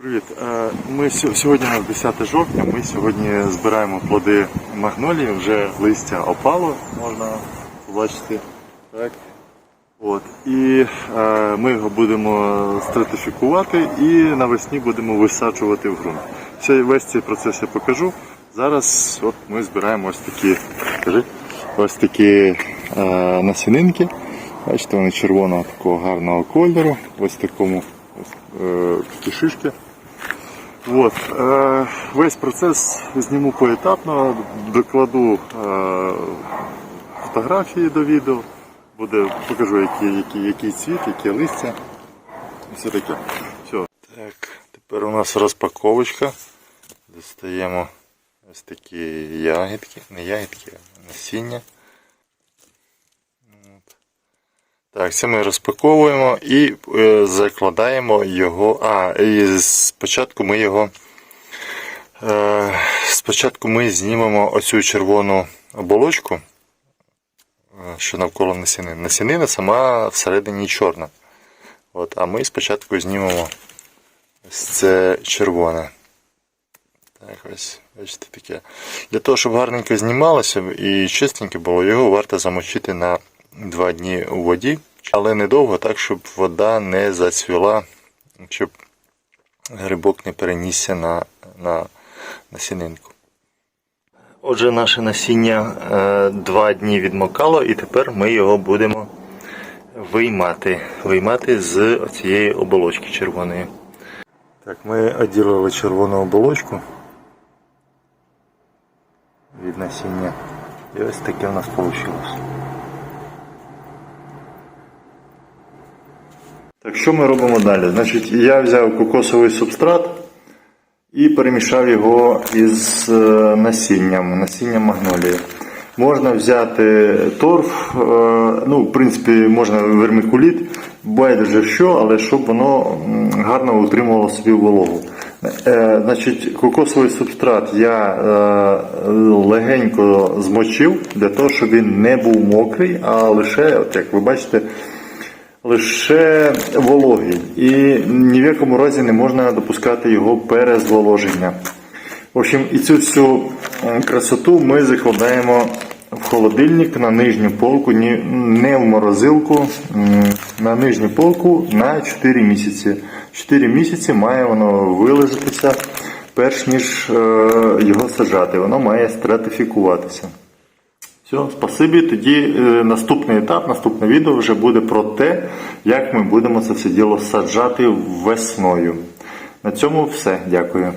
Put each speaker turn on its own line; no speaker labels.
Привіт. Е, Ми сьогодні у нас 10 жовтня. Ми сьогодні збираємо плоди магнолії, вже листя опало, можна побачити. Так. От. І е, ми його будемо стратифікувати і навесні будемо висаджувати в ґрунт. Все, весь цей процес я покажу. Зараз от ми збираємо ось такі, кажи, ось такі е, насінинки. Бачите, вони червоного такого гарного кольору. Ось такому ось, е, такі шишки. От, е, весь процес зніму поетапно, докладу е, фотографії до відео, буде, покажу, який, який, який цвіт, яке листя. Все таке. Все. Так, тепер у нас розпаковочка. Достаємо ось такі ягідки, не ягідки, а насіння. От. Так, це ми розпаковуємо і е, закладаємо його. А, і спочатку ми його. Е, спочатку ми знімемо оцю червону оболочку, е, що навколо насінини. Насінина сама всередині чорна. От, а ми спочатку знімемо ось це червоне. Так, ось, бачите таке. Для того, щоб гарненько знімалося і чистеньке було, його варто замочити на 2 дні у воді, але недовго, так, щоб вода не зацвіла, щоб грибок не перенісся на, на насінинку. Отже, наше насіння е, 2 дні відмокало, і тепер ми його будемо виймати. Виймати з цієї оболочки червоної. Так, ми оділили червону оболочку від насіння. І ось таке в нас вийшло. Так, що ми робимо далі? Значить, я взяв кокосовий субстрат і перемішав його із е, насінням, насінням магнолії. Можна взяти торф, е, ну, в принципі, можна вермикуліт, байдуже що, але щоб воно гарно утримувало собі вологу. Е, Значить, кокосовий субстрат я легенько змочив для того, щоб він не був мокрий, а лише, от як ви бачите, лише вологий. І ні в якому разі не можна допускати його перезволоження. В общем, і цю всю е, красоту ми закладаємо в холодильник на нижню полку, не в морозилку, на нижню полку на 4 місяці. 4 місяці має воно вилежатися, перш ніж е, його саджати. Воно має стратифікуватися. Все, спасибі. Тоді е, наступний етап, наступне відео вже буде про те, як ми будемо це все діло саджати весною. На цьому все. Дякую.